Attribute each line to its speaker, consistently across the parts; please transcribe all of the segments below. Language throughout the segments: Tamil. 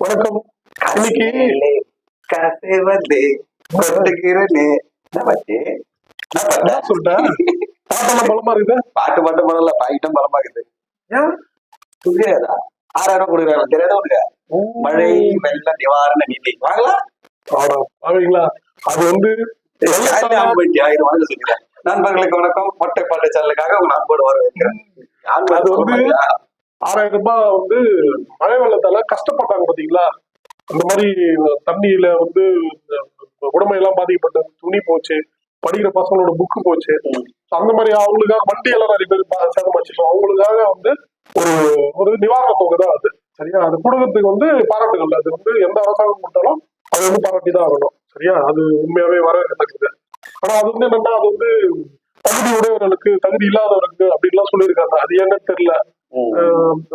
Speaker 1: வணக்கம். இன்னைக்கு
Speaker 2: காசே வந்து கொட்டுகிறனே நமக்கு.
Speaker 1: சொல்லிட்டேன் பாட்டெல்லாம் பலமா இருக்குது
Speaker 2: பாட்டு மட்டும் பண்ணல பாக்கிட்டும் பலமா இருக்குது புரியாதா? ஆறாயிரம் கொடுக்குறாங்க. தெரியாத உனக்கு? மழை வெள்ள நிவாரண நிதி. வாங்கலாம்.
Speaker 1: அது வந்து
Speaker 2: யாருமே ஆன் பண்ணிட்டியா? இது வாங்க சொல்லிக்கிறேன். நண்பர்களுக்கு வணக்கம். மொட்டை பாட்டு சேனலுக்காக உங்க அன்போடு வர வைக்கிறேன் யார்
Speaker 1: அது வந்து-? ஆறாயிரம் ரூபாய் வந்து மழை வெள்ளத்தால கஷ்டப்பட்டாங்க பாத்தீங்களா? அந்த மாதிரி தண்ணியில வந்து உடம்பு எல்லாம் பாதிக்கப்பட்டது துணி போச்சு படிக்கிற பசங்களோட புக்கு போச்சு. அந்த மாதிரி அவங்களுக்காக வண்டி எல்லாம் நிறைய பேர் பா- சேதமாச்சு அவங்களுக்காக வந்து ஒரு ஒரு நிவாரண தொகை தான் அது. சரியா? அது கொடுக்கறதுக்கு வந்து பாராட்டுகள். அது வந்து எந்த அரசாங்கம் கொடுத்தாலும் அது வந்து பாராட்டி தான் ஆகணும். சரியா? அது உண்மையாவே வரவேற்கத்தக்கது ஆனா அது வந்து என்னன்னா அது வந்து தகுதி உடையவர்களுக்கு தகுதி இல்லாதவருக்கு அப்படின்லாம் சொல்லியிருக்காங்க. அது என்னன்னு தெரியல.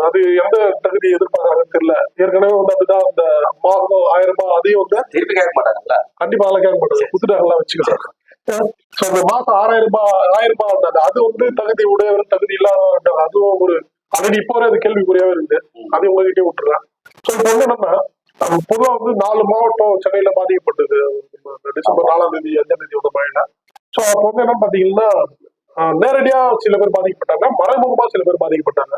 Speaker 1: அது எந்த தகுதி எதிர்பார்க்கறாங்கன்னு தெரியல. ஏற்கனவே வந்து அப்படிதான் அந்த மாதம் ஆயிரம் ரூபாய் அதையும் வந்து
Speaker 2: திருப்பி கேட்க மாட்டாங்கல்ல?
Speaker 1: கண்டிப்பா அதெல்லாம் கேட்க மாட்டாங்க. புதுடாகலாம் வச்சுக்கலாம் ஸோ அந்த மாசம் ஆறாயிரம் ரூபாய் ஆயிரம் ரூபாய் வந்தது. அது வந்து தகுதி உடையவர் தகுதி இல்லாதவர் அதுவும் ஒரு ஆல்ரெடி இப்போ வரை அது கேள்விக்குறியாவே இருக்கு அதை உங்ககிட்டயே விட்டுறேன். ஸோ இப்போ வந்து என்னன்னா அஹ் பொதுவா வந்து நாலு மாவட்டம் சென்னையில பாதிக்கப்பட்டது. டிசம்பர் நாலாம் தேதி அஞ்சாம் தேதி வந்த மழையில. ஸோ அப்போ வந்து என்னன்னு பாத்தீங்கன்னா நேரடியா சில பேர் பாதிக்கப்பட்டாங்க. மறைமுகமா சில பேர் பாதிக்கப்பட்டாங்க.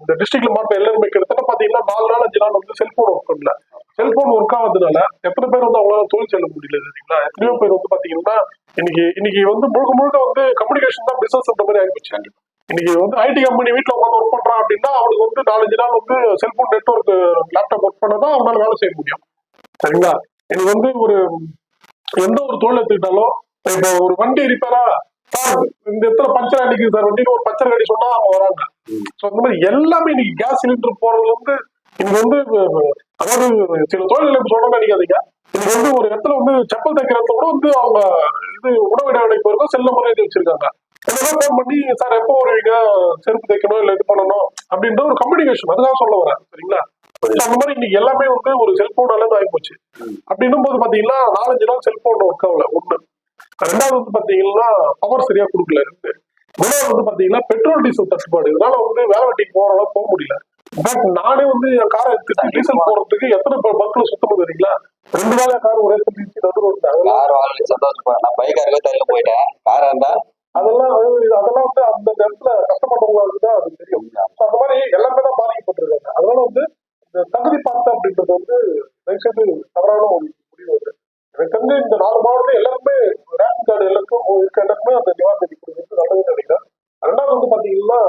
Speaker 1: இந்த டிஸ்ட்ரிக்ட்ல மாற்ற எல்லாருமே கிட்டத்தட்ட பாத்தீங்கன்னா நாலு நாள் அஞ்சு நாள் வந்து செல்போன் ஒர்க் பண்ணல. செல்போன் ஒர்க் ஆகுறதுனால எத்தனை பேர் வந்து அவங்களால தொழில் செல்ல முடியல சரிங்களா எத்தனையோ பேர் வந்து பாத்தீங்கன்னா இன்னைக்கு இன்னைக்கு வந்து முழுக்க முழுக்க வந்து கம்யூனிகேஷன் தான் பிசினஸ் மாதிரி ஆகிப்போச்சு இன்னைக்கு வந்து ஐடி கம்பெனி வீட்டுல உட்காந்து ஒர்க் பண்றான் அப்படின்னா அவனுக்கு வந்து நாலஞ்சு நாள் வந்து செல்போன் நெட்ஒர்க் லேப்டாப் ஒர்க் பண்ணதான் அவனால வேலை செய்ய முடியும். சரிங்களா? இது வந்து ஒரு எந்த ஒரு தொழில் எடுத்துக்கிட்டாலும் இப்போ ஒரு வண்டி ரிப்பேரா இந்த இடத்துல பஞ்சர் அடிக்குது சார். வண்டிக்கு ஒரு பஞ்சர் அடி சொன்னா அவங்க வராங்க. ஸோ இந்த மாதிரி எல்லாமே இன்னைக்கு கேஸ் சிலிண்டர் போறதுல இருந்து இன்னைக்கு வந்து அதாவது சில தொழில் இப்ப சொல்றேன்னு நினைக்காதீங்க. இன்னைக்கு வந்து ஒரு இடத்துல வந்து செப்பல் தைக்கிற இடத்துல கூட வந்து அவங்க இது உணவு இடைவெளி போயிருக்கோம் செல்ல முறை எழுதி வச்சிருக்காங்க. என்னதான் ஃபோன் பண்ணி சார் எப்போ வருவீங்க செருப்பு தைக்கணும் இல்லை இது பண்ணணும்? அப்படின்ற ஒரு கம்யூனிகேஷன் அதுதான் சொல்ல வரேன் சரிங்களா? அந்த மாதிரி இன்னைக்கு எல்லாமே வந்து ஒரு செல்போனால இருந்து ஆகிப்போச்சு
Speaker 2: ம்.
Speaker 1: அப்படின்னும் போது பாத்தீங்கன்னா நாலஞ்சு நாள் செல்போன் ஒர்க் ஆகல ஒண்ணு. ரெண்டாவது வந்து பாத்தீங்கன்னா பவர் சரியா கொடுக்கல ரெண்டு மூணாவது வந்து பாத்தீங்கன்னா பெட்ரோல் டீசல் தட்டுப்பாடு. இதனால வந்து வேலை வெட்டிக்கு போற போக முடியல. பட் நானே வந்து என் காரை எடுத்துட்டு டீசல் போறதுக்கு எத்தனை பங்க்ல சுத்தம் தெரியுங்களா? ரெண்டு நாளா கார் ஒரே
Speaker 2: கார் வாங்கி சந்தோஷப்படுறேன் நான் பைக் இருக்கவே தெரியல போயிட்டேன். காரா இருந்தா
Speaker 1: அதெல்லாம் அது- அதெல்லாம் வந்து அந்த இடத்துல கஷ்டப்பட்டவங்களுக்கு தான் அது தெரியும். அந்த மாதிரி எல்லாமே தான் பாதிக்கப்பட்டிருக்காங்க அதனால வந்து தகுதி பார்த்து அப்படின்றது வந்து தயவுசெய்து தவறான ஒரு முடிவு எனக்கு தெரிஞ்சு இந்த நாலு மாவட்டம் எல்லாருமே ரேஷன் கார்டு எல்லாருக்கும் இருக்க எல்லாருமே அந்த நிவாரண நிதி கொடுக்குறது நல்லதுன்னு நினைக்கிறேன். ரெண்டாவது வந்து பாத்தீங்கன்னா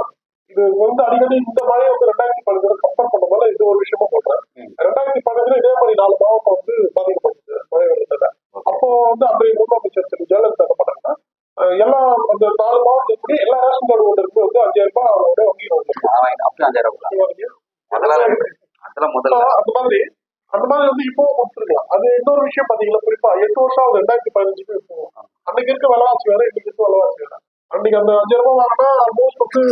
Speaker 1: இது வந்து அடிக்கடி இந்த மழையை வந்து ரெண்டாயிரத்தி பதினஞ்சு கம்பேர் பண்ணதால இது ஒரு விஷயமா சொல்றேன். ரெண்டாயிரத்தி பதினஞ்சுல இதே மாதிரி நாலு மாவட்டம் வந்து பாதிக்கப்பட்டது மழை வெள்ளத்தால அப்போ வந்து அன்றைய முதலமைச்சர் திரு ஜெயலலிதா என்ன பண்ணாங்கன்னா எல்லா அந்த நாலு மாவட்டத்துக்குரிய எல்லா ரேஷன் கார்டு ஓட்டருக்கு வந்து அஞ்சாயிரம் ரூபாய் அவரோட வங்கியில் வந்து
Speaker 2: அஞ்சாயிரம் ரூபாய் முதல்ல.
Speaker 1: அந்த மாதிரி. அந்த மாதிரி வந்து இப்போ கொடுத்துருக்கலாம். அது இன்னொரு விஷயம் பாத்தீங்கன்னா குறிப்பா எட்டு வருஷம் ஆகுது. ரெண்டாயிரத்தி பதினஞ்சுக்கு இப்போ அன்னைக்கு இருக்க விலைவாசி வேற இன்னைக்கு இருக்க விலைவாசி வேற. அன்னைக்கு அந்த அஞ்சாயிரம் ரூபாய் வாங்கினா ஆல்மோஸ்ட் வந்து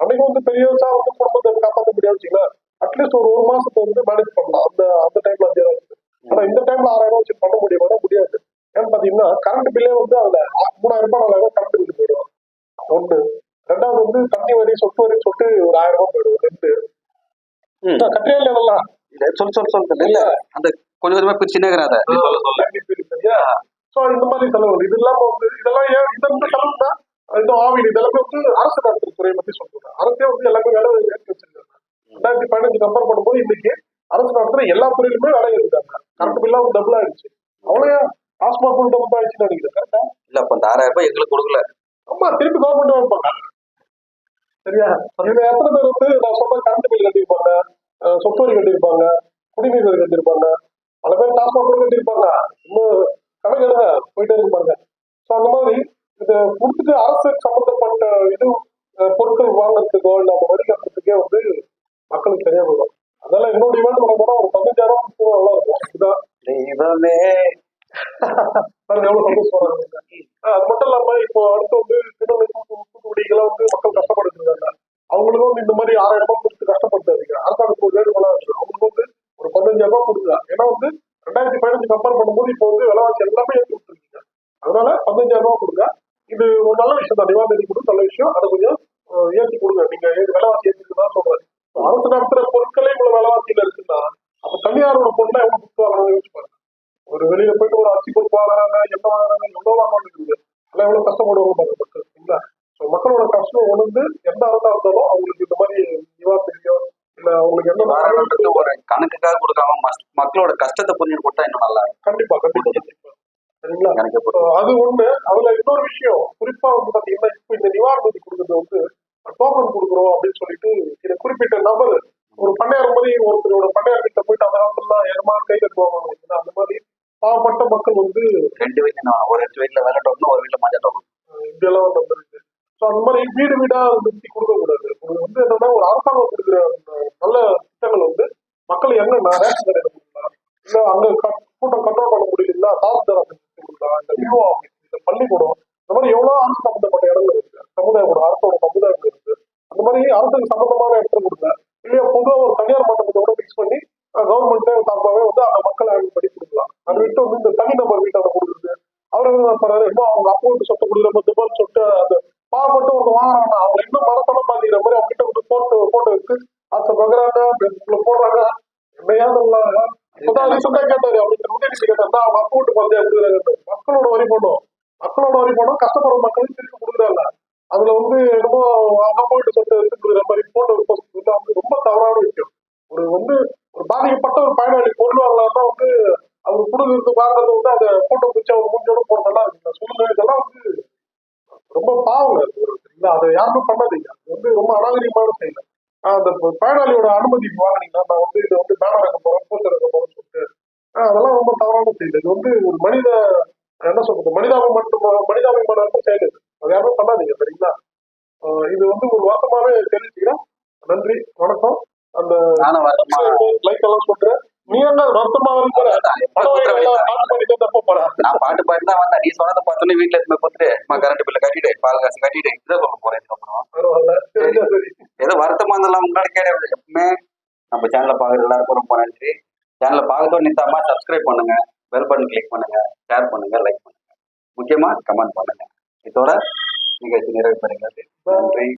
Speaker 1: அன்னைக்கு வந்து பெரியவசா வந்து குடும்பத்தை காப்பாற்ற முடியாது வச்சுக்கலாம் அட்லீஸ்ட் ஒரு ஒரு மாசத்தை வந்து மேனேஜ் பண்ணலாம். அந்த அந்த டைம்ல அஞ்சாயிரம் வச்சு ஆனா இந்த டைம்ல ஆறாயிரம் ரூபாய் வச்சு பண்ண முடியுமா? முடியாது. ஏன்னு பாத்தீங்கன்னா கரண்ட் பில்லே வந்து அதுல மூணாயிரம் ரூபாய் நாலாயிரம் ரூபாய் கரண்ட் பில் போயிடும். ஒண்ணு. ரெண்டாவது வந்து தண்ணி வரி சொத்து வரி சொல்லிட்டு ஒரு ஆயிரம் ரூபாய் போயிடும். ரெண்டு. கட்டியா இல்லையா
Speaker 2: இல்ல, சொல் சொல் சொல் இல்ல அந்த கொஞ்சம் கொஞ்சமா பிரிச்சுனே இருக்கிறாத சொல்ல சொல்ல.
Speaker 1: சோ இந்த மாதிரி செலவு இது இல்லாம வந்து இதெல்லாம் ஏன் இந்த இந்த செலவுனா இந்த ஆவின் இதெல்லாமே வந்து அரசு நடத்துற துறையை பத்தி சொல்றேன். அரசே வந்து எல்லாமே வேலை ஏற்றி வச்சிருக்காங்க. ரெண்டாயிரத்தி பதினஞ்சு கம்பேர் பண்ணும்போது இன்னைக்கு அரசு நடத்துற எல்லா துறையிலுமே வேலை ஏற்றிருக்காங்க கரண்ட் பில்லா வந்து டபுள் ஆயிடுச்சு. அவ்வளோ டாஸ்மாக் டபுள் ஆயிடுச்சுன்னு நினைக்கிறேன். கரெக்டா
Speaker 2: இல்ல அப்ப அந்த ஆறாயிரம் ரூபாய் எங்களுக்கு கொடுக்கல.
Speaker 1: ஆமா திருப்பி கவர்மெண்ட் வைப்பாங்க சரியா? எத்தனை பேர் வந்து நான் சொல்ற கரண்ட் பில் கட்டியிருப்பாங்க? அஹ் சொத்து வரி கட்டியிருப்பாங்க குடிநீர் வரி கட்டியிருப்பாங்க பல பேர் டாஸ்மாக் கூட கட்டியிருப்பாங்க. இன்னும் கணக்கு எழுத போயிட்டே இருப்பாங்க. ஸோ அந்த மாதிரி இதை கொடுத்துட்டு அரசு சம்பந்தப்பட்ட இது பொருட்கள் வாங்குறதுக்கோ இல்லை அந்த வரி கட்டுறதுக்கே வந்து மக்களுக்கு சரியா போயிடும். அதனால என்னோட டிமாண்ட் பண்ண போனா ஒரு பதினஞ்சாயிரம் நல்லா இருக்கும். இதுதான். பாருங்க எவ்வளவு சந்தோஷமா அது மட்டும் இல்லாம இப்போ அடுத்து வந்து திருநெல்வேலி தூத்துக்குடிக்கெல்லாம் வந்து மக்கள் கஷ்டப்பட்டு இருக்காங்க அவங்களுக்கும் வந்து இந்த மாதிரி ஆறாயிரம் ரூபாய் கொடுத்து கஷ்டப்படுத்தாதீங்க அரசாங்கத்துக்கு ஒரு வேண்டுகோளா இருக்கு அவங்களுக்கு வந்து ஒரு பதினஞ்சாயிரம் ரூபாய் கொடுங்க ஏன்னா வந்து ரெண்டாயிரத்தி பதினஞ்சு கம்பேர் பண்ணும்போது இப்போ வந்து விலைவாசி எல்லாமே ஏற்றி விட்டுருக்கீங்க அதனால பதினஞ்சாயிரம் ரூபாய் கொடுங்க இது ஒரு நல்ல விஷயம் தான். நிவாரண கொடுத்து நல்ல விஷயம். அதை கொஞ்சம் ஏற்றி கொடுங்க. நீங்க விலைவாசி ஏற்றிட்டு தான் சொல்றேன். அரசு நடத்துற பொருட்களே இவ்வளவு விலைவாசியில இருக்குன்னா அப்ப தனியார் தனியாரோட பொருளை எவ்வளவு கொடுத்து வாங்குறாங்க யோசிச்சு பாருங்க. ஒரு வெளியில போயிட்டு ஒரு அரிசி பொறுப்பு வாங்குறாங்க என்ன வாங்குறாங்க எவ்வளவு வாங்க வேண்டியது அதெல்லாம் எவ்வளவு கஷ்டப்படுவாங்க பாருங்க மக்கள் சரிங்களா ஸோ மக்களோட கஷ்டம் உணர்ந்து எந்த அரசா இருந்தாலும் அவங்களுக்கு இந்த மாதிரி நிவாரணத்தையோ இல்ல அவங்களுக்கு என்ன
Speaker 2: ஒரு கணக்குக்காக கொடுக்காம மக்களோட கஷ்டத்தை புரிஞ்சு கொடுத்தா இன்னும் நல்லா இருக்கும். பொறுத்த
Speaker 1: அது ஒண்ணு. அதுல இன்னொரு விஷயம் குறிப்பா வந்து பாத்தீங்கன்னா இப்ப இந்த நிவாரண நிதி கொடுக்கறது வந்து டோக்கன் கொடுக்குறோம் அப்படின்னு சொல்லிட்டு சில குறிப்பிட்ட நபர் ஒரு பண்ணையார் மாதிரி ஒருத்தரோட பண்ணையார் கிட்ட போயிட்டு அந்த காலத்துல ஏமா கை கட்டுவாங்க இல்லைங்களா? அந்த மாதிரி பாவப்பட்ட மக்கள் வந்து
Speaker 2: ரெண்டு வீட்டுல ஒரு ரெண்டு வீட்டுல வெள்ளை டோக்கணும் ஒரு வீட்டுல மஞ்சள்
Speaker 1: அஹ், இதெல்லாம் வந்து ஸோ அந்த மாதிரி வீடு வீடா நிறுத்தி கொடுக்க கூடாது இது வந்து என்னன்னா ஒரு அரசாங்கம் கொடுக்குற நல்ல திட்டங்கள் வந்து மக்கள் என்னன்னா ரேஷன் கடையில கொடுக்கலாம் இல்ல அங்க கூட்டம் கண்ட்ரோல் பண்ண முடியல தாசில்தார் ஆஃபீஸ் கொடுக்கலாம் இந்த விஓ ஆஃபீஸ் இந்த பள்ளிக்கூடம் இந்த மாதிரி எவ்வளவு அரசு சம்பந்தப்பட்ட இடங்கள் இருக்கு சமுதாயம் அரசோட சமுதாயம் இருக்கு அந்த மாதிரி அரசுக்கு சம்பந்தமான இடத்துல கொடுங்க இல்லையா பொதுவாக ஒரு தனியார் மண்டபத்தோட மிக்ஸ் பண்ணி கவர்மெண்ட் சார்பாகவே வந்து படி கொடுக்கலாம் அதை விட்டு வந்து இந்த தனிநபர் வீட்டை கொடுக்குறது அவர் என்ன அவங்க அப்பா சொத்தை கொடுக்குற மாதிரி துபாய் சொட்டு அந்த பாவப்பட்டு ஒரு வாங்குறாங்க அவங்க இன்னும் மனத்தனம் பாதிக்கிற மாதிரி அவங்க கிட்ட வந்து போட்டோ இருக்கு. அதை பகுறாங்க போடுறாங்க. என்னையா இதெல்லாம் இப்பதான் ரீசெண்டா கேட்டாரு. அப்படிங்கிற உதவி கேட்டா அவங்க அப்பா வீட்டு பந்தயம் மக்களோட வரி பணம் மக்களோட வரி பணம் கஷ்டப்படுற மக்களுக்கு திருப்பி கொடுக்குறாங்க. அதுல வந்து என்னமோ அவங்க அப்பா சொத்தை மாதிரி போட்டோ வந்து ரொம்ப தவறான விஷயம். ஒரு வந்து ஒரு பாதிக்கப்பட்ட ஒரு பயனாளி அவர் கொடுக்குறது வாங்குறது வந்து அதை போட்டோ பிடிச்சி அவர் மூஞ்சோட போடுறதெல்லாம் இருக்கு சொல்லுங்க இதெல்லாம் வந்து ரொம்ப பாவங்க ஒரு சரிங்களா அதை யாருமே பண்ணாதீங்க. அது வந்து ரொம்ப அநாகரிகமான செயல். அந்த பயனாளியோட அனுமதி வாங்கினீங்கன்னா நான் வந்து இதை வந்து பேனர் வைக்க போறேன் போஸ்டர் வைக்க போறேன்னு சொல்லிட்டு அதெல்லாம் ரொம்ப தவறான செயல். இது வந்து ஒரு மனித என்ன சொல்றது மனிதாபிமானம் மனிதாபிமானம் செயல் இது. அது யாருமே பண்ணாதீங்க சரிங்களா? இது வந்து ஒரு வருத்தமாவே தெரிஞ்சுக்கிறேன் நன்றி வணக்கம். அந்த லைக் எல்லாம் சொல்றேன்.
Speaker 2: நான் பாட்டு பாடி. தான் வந்தேன் நீ சொன்னதை பார்த்தோன்னே வீட்டுல போய் கொடுத்துட்டு கரண்ட் பில்ல கட்டிட்டு பால் காசு கட்டிட்டு இதை சொல்ல போறேன்
Speaker 1: சரி.
Speaker 2: ஏதோ வருத்தமா இருந்தாலும் முன்னாடி கேட்க எப்பவுமே நம்ம சேனலை பார்க்குற எல்லாருக்கும் ரொம்ப நன்றி சேனலை பார்க்கறதோட நிறுத்தாம சப்ஸ்கிரைப் பண்ணுங்க. பெல் பட்டன் கிளிக் பண்ணுங்க. ஷேர் பண்ணுங்க லைக் பண்ணுங்க. முக்கியமா கமெண்ட் பண்ணுங்க. இதோட நிகழ்ச்சி நிறைவு பெறுகிறது. நன்றி.